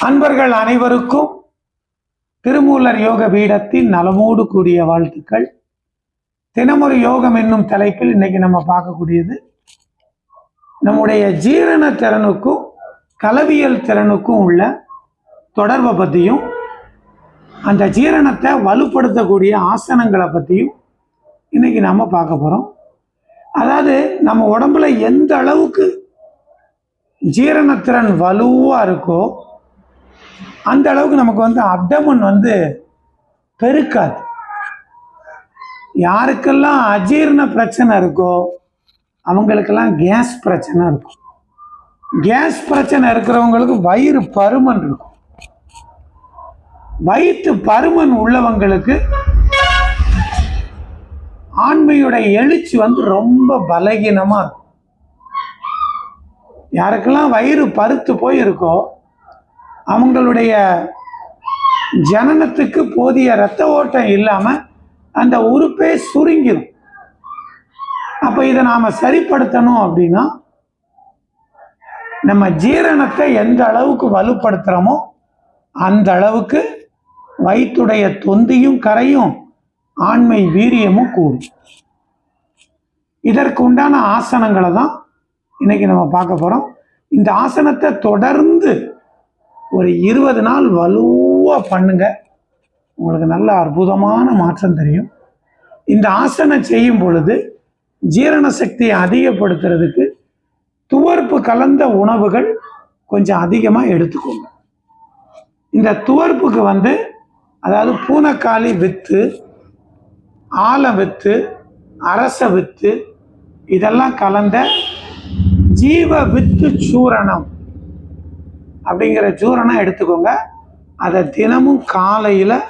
அன்பர்கள் அனைவருக்கும் திருமூலர் யோக பீடத்தின் நலமோடு கூடிய வாழ்த்துக்கள். தினமொரு யோகம் என்னும் தலைப்பில் இன்னைக்கு நம்ம பார்க்கக்கூடியது. நம்முடைய ஜீரண திறனுக்கும் கலவியல் திறனுக்கும் உள்ள தொடர்பை பற்றியும் அந்த ஜீரணத்தை வலுப்படுத்தக்கூடிய ஆசனங்களை பற்றியும் இன்னைக்கு நம்ம பார்க்க போகிறோம் அதாவது நம்ம உடம்புல எந்த அளவுக்கு ஜீரணத்திறன் வலுவாக இருக்கோ அந்த அளவுக்கு நமக்கு வந்து அப்டமன் வந்து பெருக்காது. யாருக்கெல்லாம் அஜீரண பிரச்சனை இருக்கோ அவங்களுக்கெல்லாம் கேஸ் பிரச்சனை இருக்கும். கேஸ் பிரச்சனை இருக்கிறவங்களுக்கு வயிறு பருமன் இருக்கும். வயிற்று பருமன் உள்ளவங்களுக்கு ஆண்மையுடைய எழுச்சி வந்து ரொம்ப பலகீனமாக இருக்கும். யாருக்கெல்லாம் வயிறு பருத்து போயிருக்கோ அவங்களுடைய ஜனனத்துக்கு போதிய இரத்த ஓட்டம் இல்லாமல் அந்த உறுப்பே சுருங்கிடும் அப்போ இதை நாம் சரிப்படுத்தணும் அப்படின்னா நம்ம ஜீரணத்தை எந்த அளவுக்கு வலுப்படுத்துகிறோமோ அந்த அளவுக்கு வயிற்றுடைய தொந்தியும் கரையும் ஆண்மை வீரியமும் கூடும். இதற்கு உண்டான ஆசனங்களை தான் இன்னைக்கு நம்ம பார்க்க போகிறோம் இந்த ஆசனத்தை தொடர்ந்து ஒரு இருபது நாள் வலுவாக பண்ணுங்க. உங்களுக்கு நல்ல அற்புதமான மாற்றம் தெரியும். இந்த ஆசனம் செய்யும் பொழுது ஜீரண சக்தியை அதிகப்படுத்துறதுக்கு துவர்ப்பு கலந்த உணவுகள் கொஞ்சம் அதிகமாக எடுத்துக்கோங்க. இந்த துவர்ப்புக்கு வந்து அதாவது பூனைக்காளி வித்து ஆல வித்து அரச வித்து இதெல்லாம் கலந்த ஜீவ வித்து சூரணம். அப்படிங்கிற சூரணம் எடுத்துக்கோங்க. அதை தினமும் காலையில்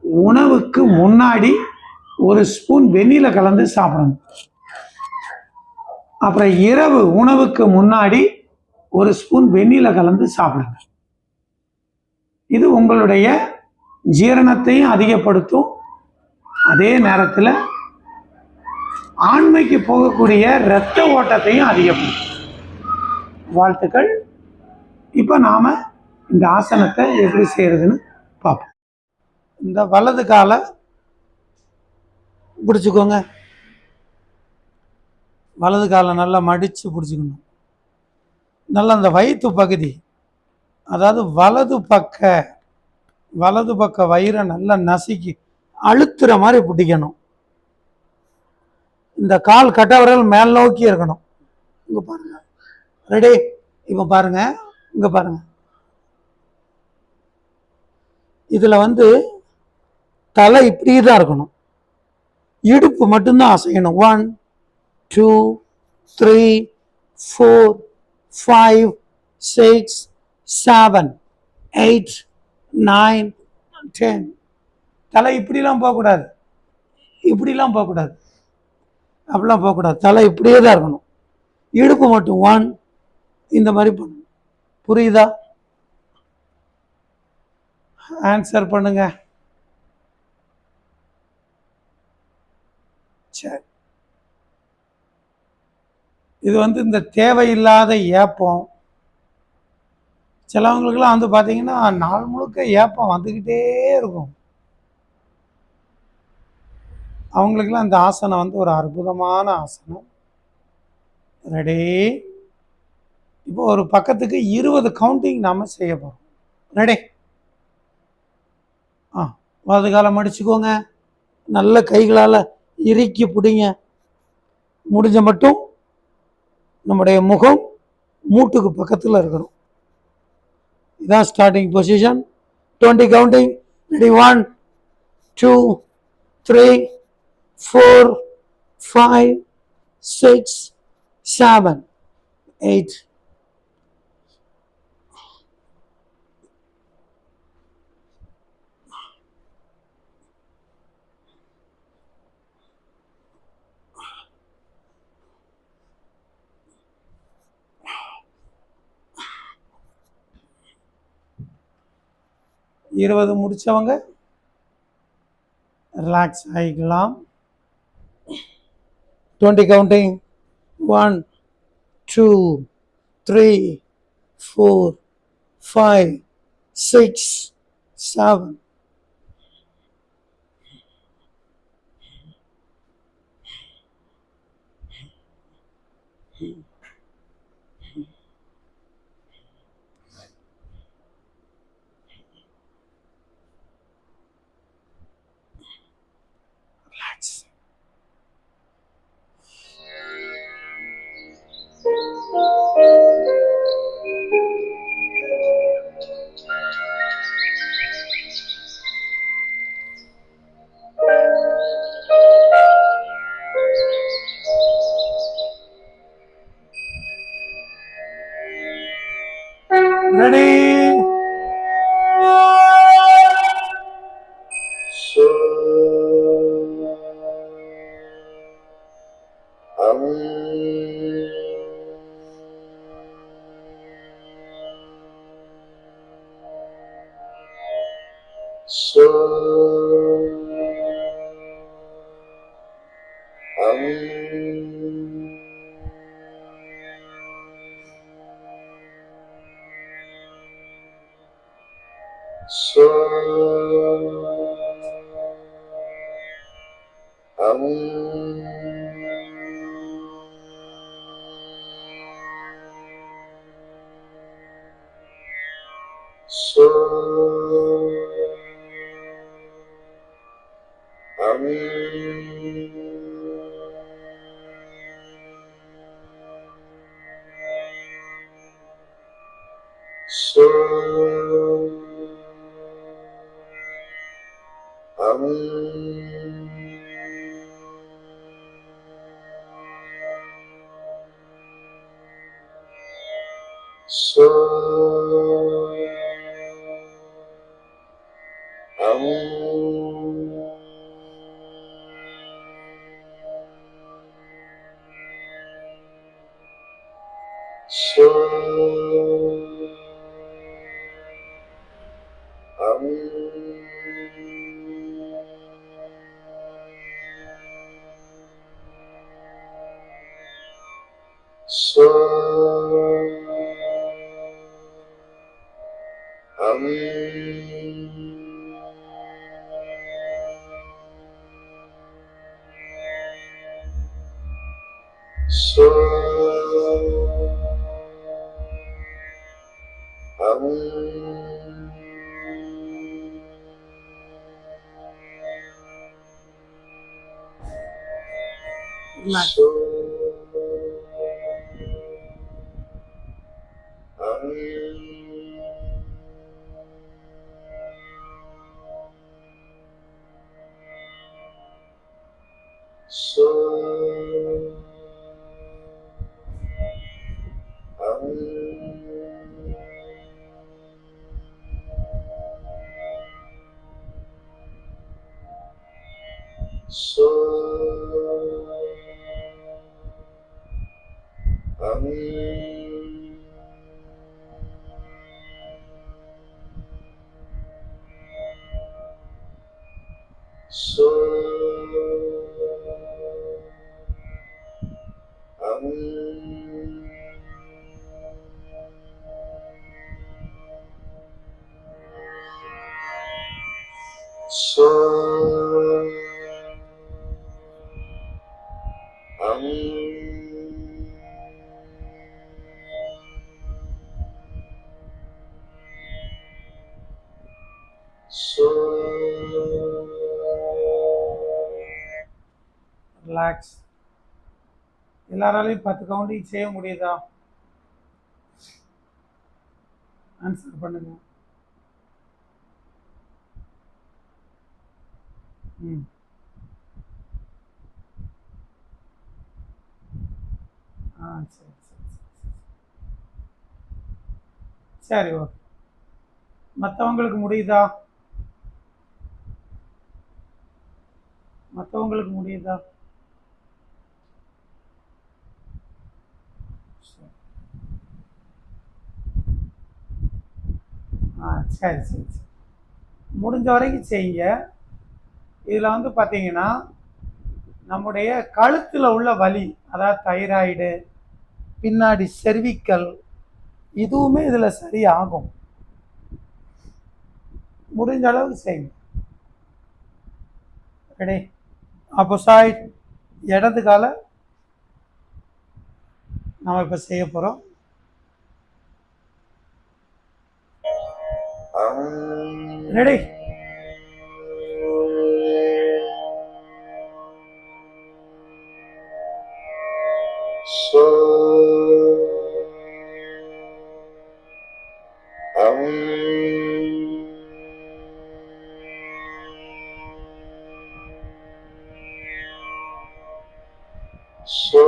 உணவுக்கு முன்னாடி ஒரு ஸ்பூன் வெந்நில கலந்து சாப்பிடணும். அப்புறம் இரவு உணவுக்கு முன்னாடி ஒரு ஸ்பூன் வெந்நில கலந்து சாப்பிடுங்க. இது உங்களுடைய ஜீரணத்தையும் அதிகப்படுத்தும். அதே நேரத்தில் ஆண்மைக்கு போகக்கூடிய இரத்த ஓட்டத்தையும் அதிகப்படுத்தும். வாழ்த்துக்கள். இப்போ நாம் இந்த ஆசனத்தை எப்படி செய்கிறதுன்னு பார்ப்போம். இந்த வலது காலை பிடிச்சிக்கோங்க. வலது காலை நல்லா மடித்து பிடிச்சிக்கணும். நல்லா அந்த வயிற்று பகுதி அதாவது வலது பக்க வலது பக்க வயிறை நல்லா நசுக்கி அழுத்துற மாதிரி பிடிக்கணும். இந்த கால் கட்டவரல் மேல் நோக்கி இருக்கணும். இங்கே பாருங்கள் ரெடி இப்போ பாருங்க. இங்கே பாருங்கள் இதில் வந்து தலை இப்படியே தான் இருக்கணும். இடுப்பு மட்டும்தான் அசையணும். One two three four five six seven eight nine ten தலை இப்படிலாம் போகக்கூடாது. இப்படிலாம் போகக்கூடாது. அப்படிலாம் போகக்கூடாது. தலை இப்படியே தான் இருக்கணும். இடுப்பு மட்டும் ஒன் இந்த மாதிரி பண்ணணும் புரியுதா? ஆன்சர் பண்ணுங்க. சரி இது வந்து இந்த தேவையில்லாத ஏப்பம். சிலவங்களுக்குலாம் வந்து பார்த்தீங்கன்னா நாள் முழுக்க ஏப்பம் வந்துக்கிட்டே இருக்கும். அவங்களுக்குலாம் இந்த ஆசனம் வந்து ஒரு அற்புதமான ஆசனம். ரெடி. இப்போ ஒரு பக்கத்துக்கு இருபது கவுண்டிங் நாம் செய்ய போகிறோம் ரெடி ஆ வலது காலம் அடிச்சுக்கோங்க நல்ல கைகளால் இறுக்கி பிடிங்க. முடிஞ்ச மட்டும் நம்முடைய முகம் மூட்டுக்கு பக்கத்தில் இருக்கணும். இதான் starting position twenty counting ready one two three four five six seven eight இருபது முடித்தவங்க relax ஆகிக்கலாம் twenty counting one two three four five six seven Ready? Aum. Um so So so So எல்லாராலையும் பத்து கவுண்டிங் செய்ய முடியுதா? Answer பண்ணுங்க. ம். ஆ சரி சரி சரி சரி சரி. ஓகே. மற்றவங்களுக்கு முடியுதா? மற்றவங்களுக்கு முடியுதா சரி. ஆ சரி சரி சரி முடிஞ்ச வரைக்கும் செய்யுங்க. இதில் வந்து பார்த்தீங்கன்னா நம்முடைய கழுத்தில் உள்ள வலி அதாவது தைராய்டு பின்னாடி செர்விக்கல் இதுவுமே இதில் சரியாகும். முடிஞ்ச அளவுக்கு செய்யுங்க. ரெடி அப்போ இடது காலை நம்ம இப்போ செய்ய போகிறோம் ready So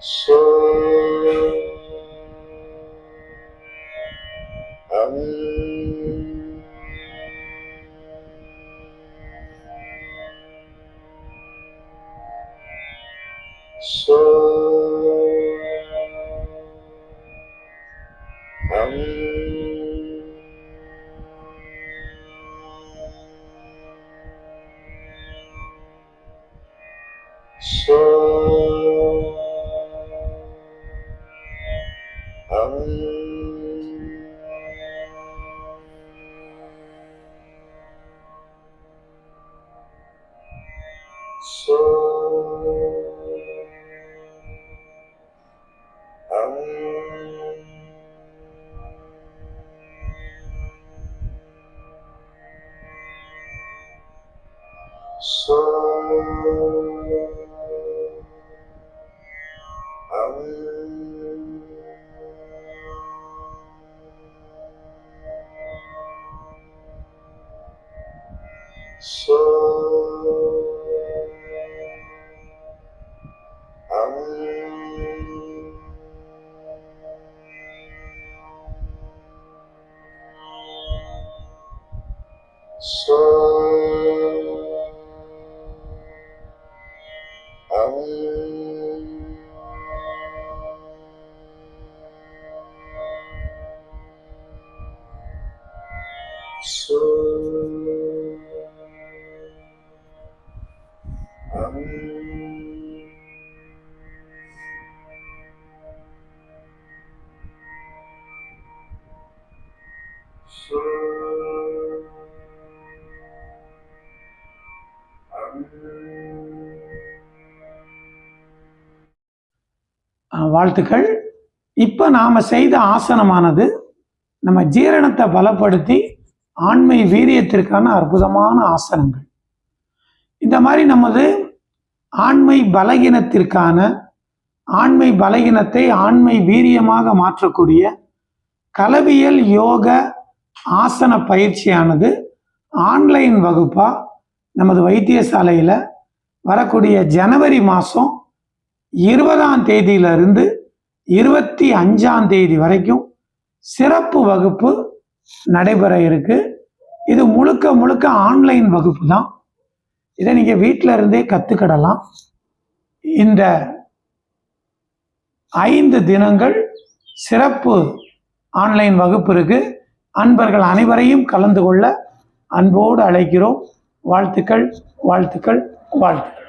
so um Um, வாழ்த்துக்கள். இப்போ நாம் செய்த ஆசனமானது நம்ம ஜீரணத்தை பலப்படுத்தி ஆண்மை வீரியத்திற்கான அற்புதமான ஆசனங்கள். இந்த மாதிரி நமது ஆண்மை பலகீனத்திற்கான ஆண்மை பலகீனத்தை ஆண்மை வீரியமாக மாற்றக்கூடிய கலவியல் யோக ஆசன பயிற்சியானது ஆன்லைன் வகுப்பாக நமது வைத்தியசாலையில் வரக்கூடிய ஜனவரி மாதம் இருபதாம் தேதியிலிருந்து இருபத்தி அஞ்சாம் தேதி வரைக்கும் சிறப்பு வகுப்பு நடைபெற இருக்கு. இது முழுக்க முழுக்க ஆன்லைன் வகுப்பு தான். இதை நீங்கள் வீட்டில் இருந்தே கற்றுக்கிடலாம் இந்த ஐந்து தினங்கள் சிறப்பு ஆன்லைன் வகுப்பு இருக்கு. அன்பர்கள் அனைவரையும் கலந்து கொள்ள அன்போடு அழைக்கிறோம். வாழ்த்துக்கள் வாழ்த்துக்கள் வாழ்த்துக்கள்.